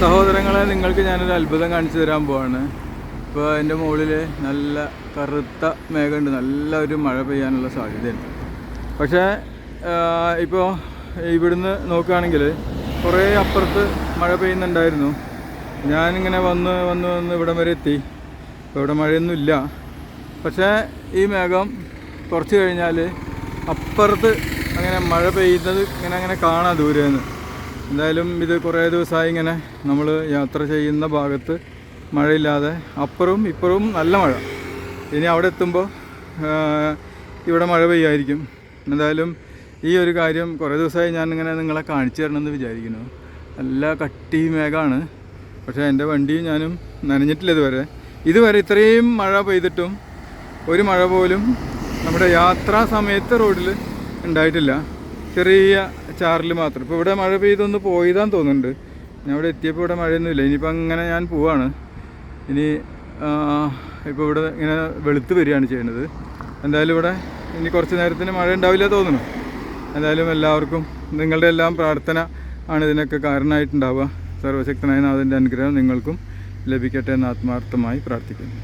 സഹോദരങ്ങളെ നിങ്ങൾക്ക് ഞാനൊരു അത്ഭുതം കാണിച്ചു തരാൻ പോവാണ്. ഇപ്പോൾ എന്റെ മുകളിൽ നല്ല കറുത്ത മേഘമുണ്ട്. നല്ല ഒരു മഴ പെയ്യാനുള്ള സാധ്യതയുണ്ട്. പക്ഷേ ഇപ്പോൾ ഇവിടുന്ന് നോക്കുകയാണെങ്കിൽ കുറേ അപ്പുറത്ത് മഴ പെയ്യുന്നുണ്ടായിരുന്നു. ഞാനിങ്ങനെ വന്ന് വന്ന് വന്ന് ഇവിടം വരെ എത്തി. ഇപ്പോൾ ഇവിടെ മഴയൊന്നുമില്ല. പക്ഷേ ഈ മേഘം കുറച്ച് കഴിഞ്ഞാൽ അപ്പുറത്ത് അങ്ങനെ മഴ പെയ്യുന്നത് ഇങ്ങനെ അങ്ങനെ കാണാം ദൂരെ നിന്ന് എന്തായാലും ഇത് കുറേ ദിവസമായി ഇങ്ങനെ നമ്മൾ യാത്ര ചെയ്യുന്ന ഭാഗത്ത് മഴയില്ലാതെ അപ്പുറവും ഇപ്പുറവും നല്ല മഴ. ഇനി അവിടെ എത്തുമ്പോൾ ഇവിടെ മഴ പെയ്യായിരിക്കും. എന്തായാലും ഈ ഒരു കാര്യം കുറേ ദിവസമായി ഇങ്ങനെ നിങ്ങളെ കാണിച്ചു തരണമെന്ന് വിചാരിക്കുന്നു. നല്ല കട്ടി മേഘമാണ് പക്ഷേ എന്റെ വണ്ടിയും ഞാനും നനഞ്ഞിട്ടില്ല ഇതുവരെ. ഇതുവരെ ഇത്രയും മഴ പെയ്തിട്ടും ഒരു മഴ പോലും നമ്മുടെ യാത്രാ സമയത്ത് റോഡിൽ ഉണ്ടായിട്ടില്ല. ചെറിയ ചാറിൽ മാത്രം. ഇപ്പോൾ ഇവിടെ മഴ പെയ്തൊന്ന് പോയതാന്ന് തോന്നുന്നുണ്ട്. ഞാൻ ഇവിടെ എത്തിയപ്പോൾ ഇവിടെ മഴയൊന്നുമില്ല. ഇനിയിപ്പോൾ അങ്ങനെ ഞാൻ പോവാണ്. ഇനി ഇപ്പോൾ ഇവിടെ ഇങ്ങനെ വെളുത്ത് വരികയാണ് ചെയ്യുന്നത്. എന്തായാലും ഇവിടെ ഇനി കുറച്ച് നേരത്തിന് മഴ ഉണ്ടാവില്ല തോന്നുന്നു. എന്തായാലും എല്ലാവർക്കും നിങ്ങളുടെ എല്ലാം പ്രാർത്ഥന ആണ് ഇതിനൊക്കെ കാരണമായിട്ടുണ്ടാവുക. സർവശക്തനായ നാഥന്റെ അനുഗ്രഹം നിങ്ങൾക്കും ലഭിക്കട്ടെ എന്ന് ആത്മാർത്ഥമായി പ്രാർത്ഥിക്കുന്നു.